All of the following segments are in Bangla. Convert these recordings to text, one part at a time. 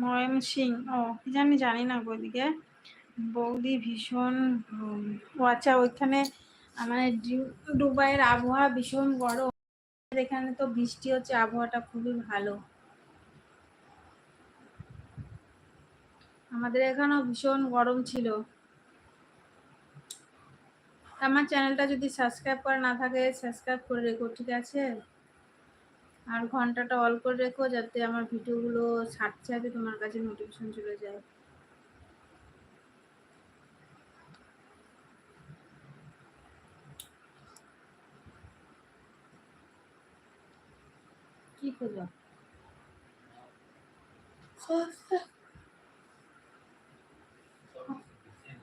ময়ম সিং, ও, কি জানি জানি না ওইদিকে বৌদি ভীষণ ও আচ্ছা ওইখানে মানে ডি- দুবাইয়ের আবহাওয়া ভীষণ গরম। এখানে তো বৃষ্টি হচ্ছে, আবহাওয়াটা খুবই ভালো। আমাদের এখানেও ভীষণ গরম ছিল। আমার চ্যানেলটা যদি সাবস্ক্রাইব করা না থাকে, সাবস্ক্রাইব করে রেখো, ঠিক আছে? আর ঘন্টাটা অল করে রেখো, যাতে আমার ভিডিওগুলো ছাড়তে ছাড়তে তোমার কাছে নোটিফিকেশন চলে যায়। কি খোঁজো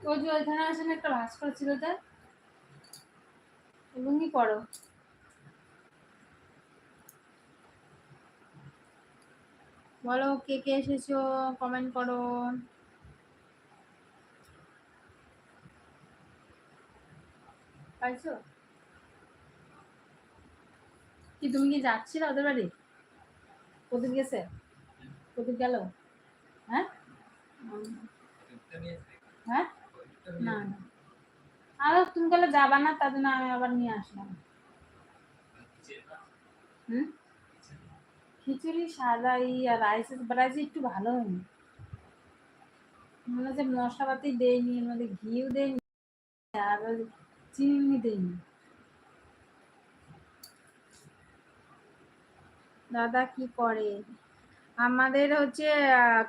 ওই যে ওইখানে আসলে একটা ভাস করেছিল তার লুঙ্গি পরো বলো কে কে এসেছ কমেন্ট করো পাইছো কি তুমি কি যাচ্ছিলে ওদের বাড়ি প্রদীপ গেছে? প্রদীপ গেল? হ্যাঁ? হ্যাঁ? না না। আর, তুমি গেলে যাবা না, তার জন্য আমি আবার নিয়ে আসলাম। হুম? খিচুড়ি সাদা ই আর রাইস রাইস একটু ভালো হয়নি। মনে হচ্ছে মশলাপাতি দেয়নি এর মধ্যে ঘিও দেয়নি আর চিনি দেয়নি দাদা কি করে? আমাদের হচ্ছে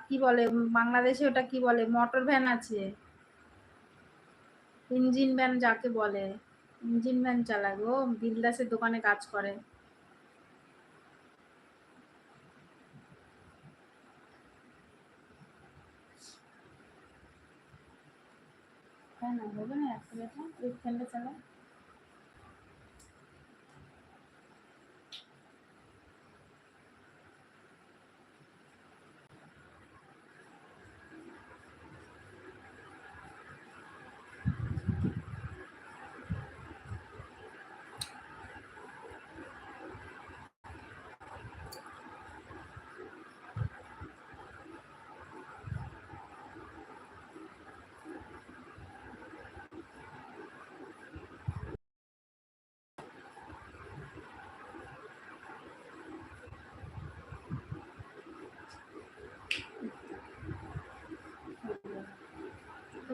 কি বলে, বাংলাদেশে ওটা কি বলে মোটর ভ্যান আছে। ইঞ্জিন ভ্যান যাকে বলে। ইঞ্জিন ভ্যান চালায় গো, বিলদাসের দোকানে কাজ করে। হ্যাঁ না হবে না এক প্লেটে ওই ফ্যানটা চালা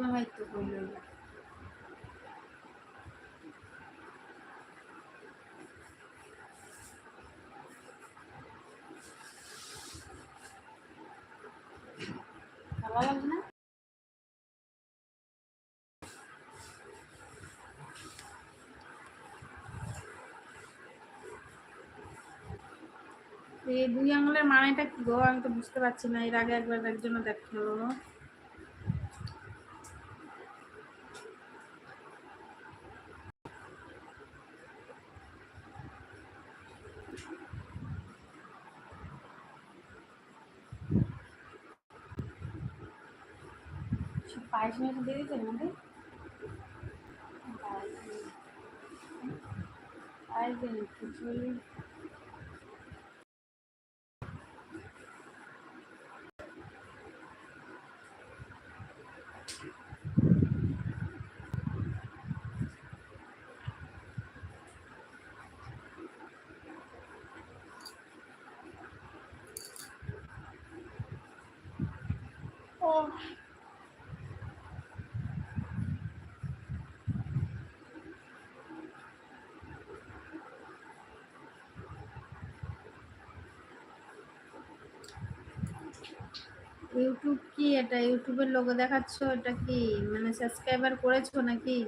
হয়তো এই দুই আঙুলের মানেটা কি গো? আমি তো বুঝতে পারছি না। এর আগে একবার একজনও দেখল। पाँच मिनट दे दीजिए मुझे आज दिन खिचड़ी Oh. ইউটিউব কি? এটা ইউটিউবের লোগো দেখাচ্ছ? এটা কি মানে সাবস্ক্রাইবার করেছ নাকি?